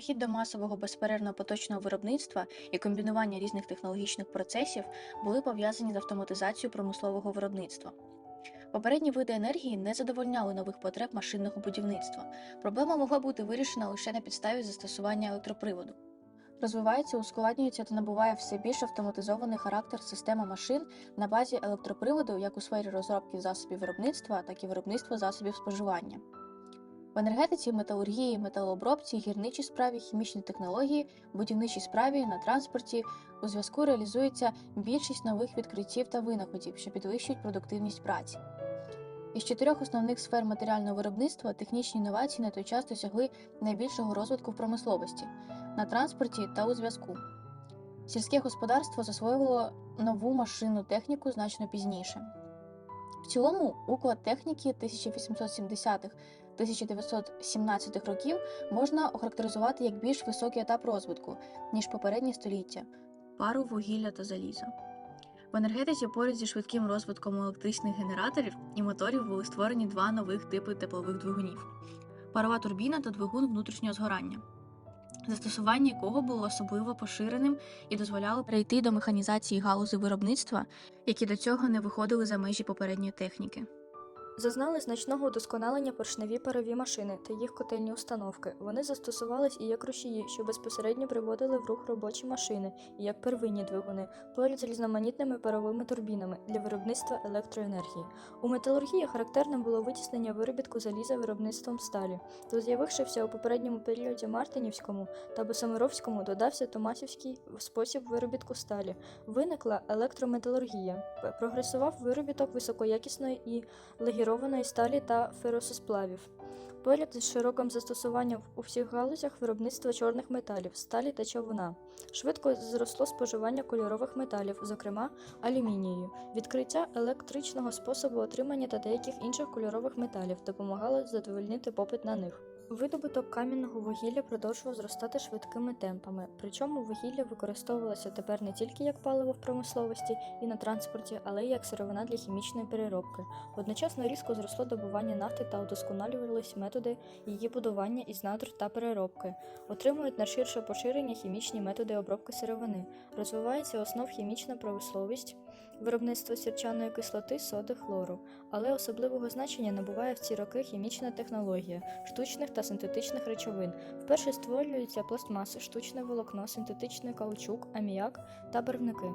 Перехід до масового безперервно поточного виробництва і комбінування різних технологічних процесів були пов'язані з автоматизацією промислового виробництва. Попередні види енергії не задовольняли нових потреб машинного будівництва. Проблема могла бути вирішена лише на підставі застосування електроприводу. Розвивається, ускладнюється та набуває все більш автоматизований характер система машин на базі електроприводу як у сфері розробки засобів виробництва, так і виробництва засобів споживання. В енергетиці, металургії, металообробці, гірничій справі, хімічній технології, будівничій справі, на транспорті у зв'язку реалізується більшість нових відкриттів та винаходів, що підвищують продуктивність праці. Із чотирьох основних сфер матеріального виробництва технічні інновації на той час досягли найбільшого розвитку в промисловості, на транспорті та у зв'язку. Сільське господарство засвоювало нову машинну техніку значно пізніше. В цілому, уклад техніки 1870-х 1917 років можна охарактеризувати як більш високий етап розвитку, ніж попередні століття пару, вугілля та заліза. В енергетиці поряд зі швидким розвитком електричних генераторів і моторів були створені два нових типи теплових двигунів: парова турбіна та двигун внутрішнього згорання, застосування якого було особливо поширеним і дозволяло перейти до механізації галузи виробництва, які до цього не виходили за межі попередньої техніки. Зазнали значного удосконалення поршневі парові машини та їх котельні установки. Вони застосувались і як рушії, що безпосередньо приводили в рух робочі машини, і як первинні двигуни, поряд з різноманітними паровими турбінами для виробництва електроенергії. У металургії характерним було витіснення виробітку заліза виробництвом сталі. До з'явившися у попередньому періоді Мартинівському та Босомировському додався Томасівський спосіб виробітку сталі. Виникла електрометалургія. Прогресував виробіток високоякісної і легірованої сталі та ферососплавів. Поряд з широким застосуванням у всіх галузях виробництва чорних металів, сталі та човна. Швидко зросло споживання кольорових металів, зокрема алюмінію. Відкриття електричного способу отримання та деяких інших кольорових металів допомагало задовольнити попит на них. Видобуток кам'яного вугілля продовжував зростати швидкими темпами, причому вугілля використовувалося тепер не тільки як паливо в промисловості і на транспорті, але й як сировина для хімічної переробки. Одночасно різко зросло добування нафти та удосконалювались методи її будування із надр та переробки. Отримують на ширше поширення хімічні методи обробки сировини. Розвивається основ хімічна промисловість, виробництво сірчаної кислоти, соди, хлору. Але особливого значення набуває в ці роки хімічна технологія штучних та синтетичних речовин. Вперше створюються пластмаси, штучне волокно, синтетичний каучук, аміак та барвники.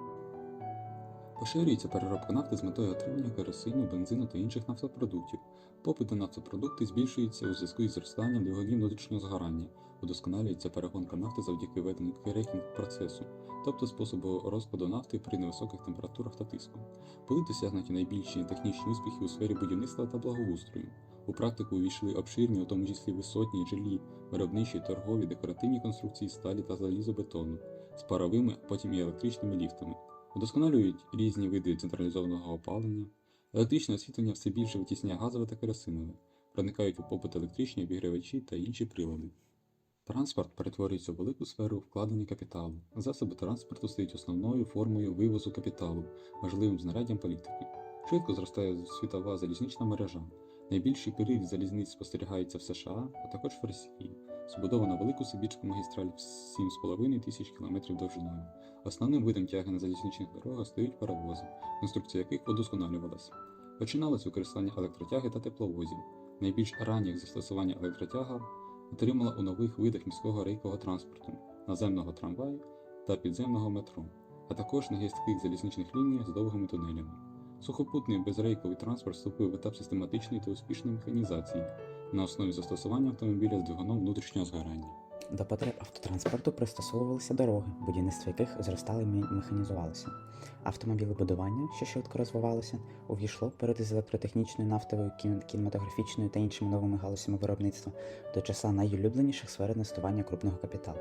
Поширюється переробка нафти з метою отримання керосину, бензину та інших нафтопродуктів. Попит на нафтопродукти збільшується у зв'язку із зростанням двигунів внутрішнього згорання, удосконалюється перегонка нафти завдяки веденню крекінг процесу, тобто способу розкладу нафти при невисоких температурах та тиску. Були досягнуті найбільші технічні успіхи у сфері будівництва та благоустрою. У практику увійшли обширні, у тому числі висотні, жилі, виробничі, торгові, декоративні конструкції сталі та залізобетону з паровими, а потім і електричними ліфтами. Удосконалюють різні види централізованого опалення. Електричне освітлення все більше витісняє газове та керосинове, проникають у побут електричні обігрівачі та інші прилади. Транспорт перетворюється у велику сферу вкладення капіталу. Засоби транспорту стають основною формою вивозу капіталу, важливим знаряддям політики. Швидко зростає світова залізнична мережа. Найбільший період залізниць спостерігається в США, а також в Росії. Збудовано велику Сибірську магістраль в 7,5 тисяч кілометрів довжиною. Основним видом тяги на залізничних дорогах стають паровози, конструкція яких удосконалювалася. Починалось використання електротяги та тепловозів. Найбільш ранніх застосування електротяга отримала у нових видах міського рейкового транспорту, наземного трамваю та підземного метро, а також на гістких залізничних лініях з довгими тунелями. Сухопутний безрейковий транспорт вступив в етап систематичної та успішної механізації на основі застосування автомобіля з двигуном внутрішнього згорання. До потреб автотранспорту пристосовувалися дороги, будівництво яких зростало і механізувалося. Автомобілебудування, що швидко розвивалося, увійшло перед із електротехнічною, нафтовою, кінематографічною та іншими новими галузями виробництва до числа найулюбленіших сфер інвестування крупного капіталу.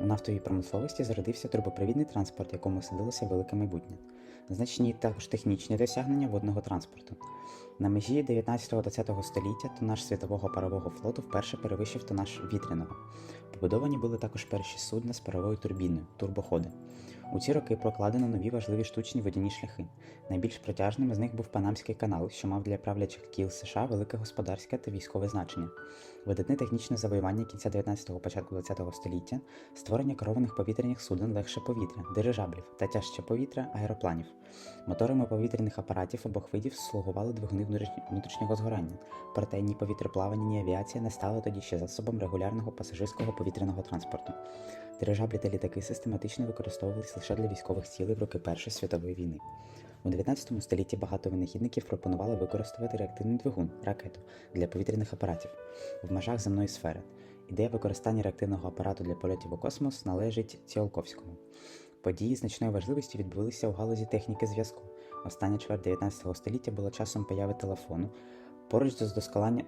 У нафтовій промисловості зародився трубопровідний транспорт, якому садилося велике майбутнє. Значні також технічні досягнення водного транспорту. На межі 19-20 століття тонаж світового парового флоту вперше перевищив тонаж вітряного. Побудовані були також перші судна з паровою турбіною турбоходи. У ці роки прокладено нові важливі штучні водяні шляхи. Найбільш протяжним з них був Панамський канал, що мав для правлячих кіл США велике господарське та військове значення. Видатне технічне завоювання кінця 19-го, початку 20-го століття, створення керованих повітряних суден легше повітря, дирижаблів та тяжче повітря аеропланів. Моторами повітряних апаратів обох видів слугували двигуни внутрішнього згорання, проте ні повітроплавання, ні авіація не стали тоді ще засобом регулярного пасажирського повітряного транспорту. Дирижаблі та літаки систематично використовувалися лише для військових цілей в роки Першої світової війни. У 19 столітті багато винахідників пропонували використовувати реактивний двигун ракету для повітряних апаратів в межах земної сфери. Ідея використання реактивного апарату для польотів у космос належить Ціолковському. Події значної важливості відбулися у галузі техніки зв'язку. Остання чверть 19 століття була часом появи телефону. Поруч з вдосконалення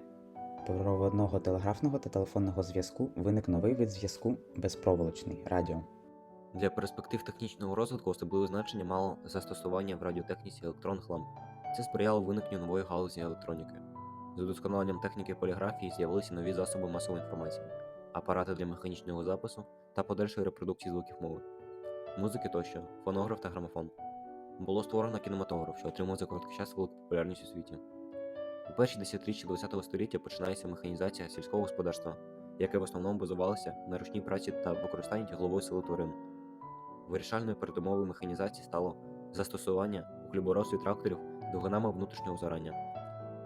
проводного телеграфного та телефонного зв'язку виник новий вид зв'язку безпроволочний радіо. Для перспектив технічного розвитку особливе значення мало застосування в радіотехніці електронних ламп. Це сприяло виникненню нової галузі електроніки. З удосконаленням техніки поліграфії з'явилися нові засоби масової інформації, апарати для механічного запису та подальшої репродукції звуків мови, музики тощо, фонограф та грамофон. Було створено кінематограф, що отримав за короткий час велику популярність у світі. У перші десятиріччя ХХ століття починається механізація сільського господарства, яке в основному базувалося на ручній праці та використанні тяглової сили тварин. Вирішальною передумовою механізації стало застосування у хліборозві тракторів двигунами внутрішнього згорання.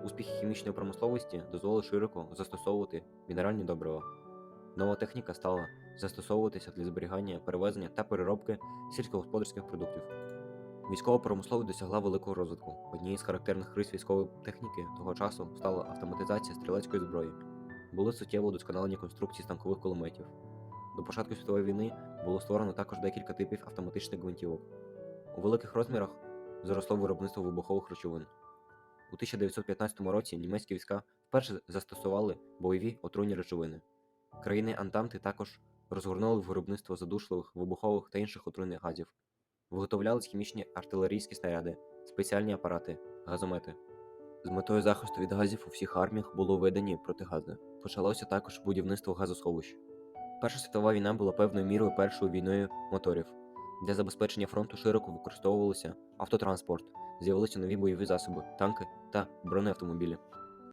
Успіхи хімічної промисловості дозволили широко застосовувати мінеральні добрива. Нова техніка стала застосовуватися для зберігання, перевезення та переробки сільськогосподарських продуктів. Військова промисловість досягла великого розвитку. Однією з характерних рис військової техніки того часу стала автоматизація стрілецької зброї. Були суттєво удосконалені конструкції станкових кулеметів. До початку світової війни було створено також декілька типів автоматичних гвинтівок. У великих розмірах зросло виробництво вибухових речовин. У 1915 році німецькі війська вперше застосували бойові отруйні речовини. Країни Антанти також розгорнули виробництво задушливих, вибухових та інших отруйних газів. Виготовлялись хімічні артилерійські снаряди, спеціальні апарати, газомети. З метою захисту від газів у всіх арміях було введені протигази. Почалося також будівництво газосховищ. Перша світова війна була певною мірою першою війною моторів. Для забезпечення фронту широко використовувалося автотранспорт, з'явилися нові бойові засоби, танки та бронеавтомобілі.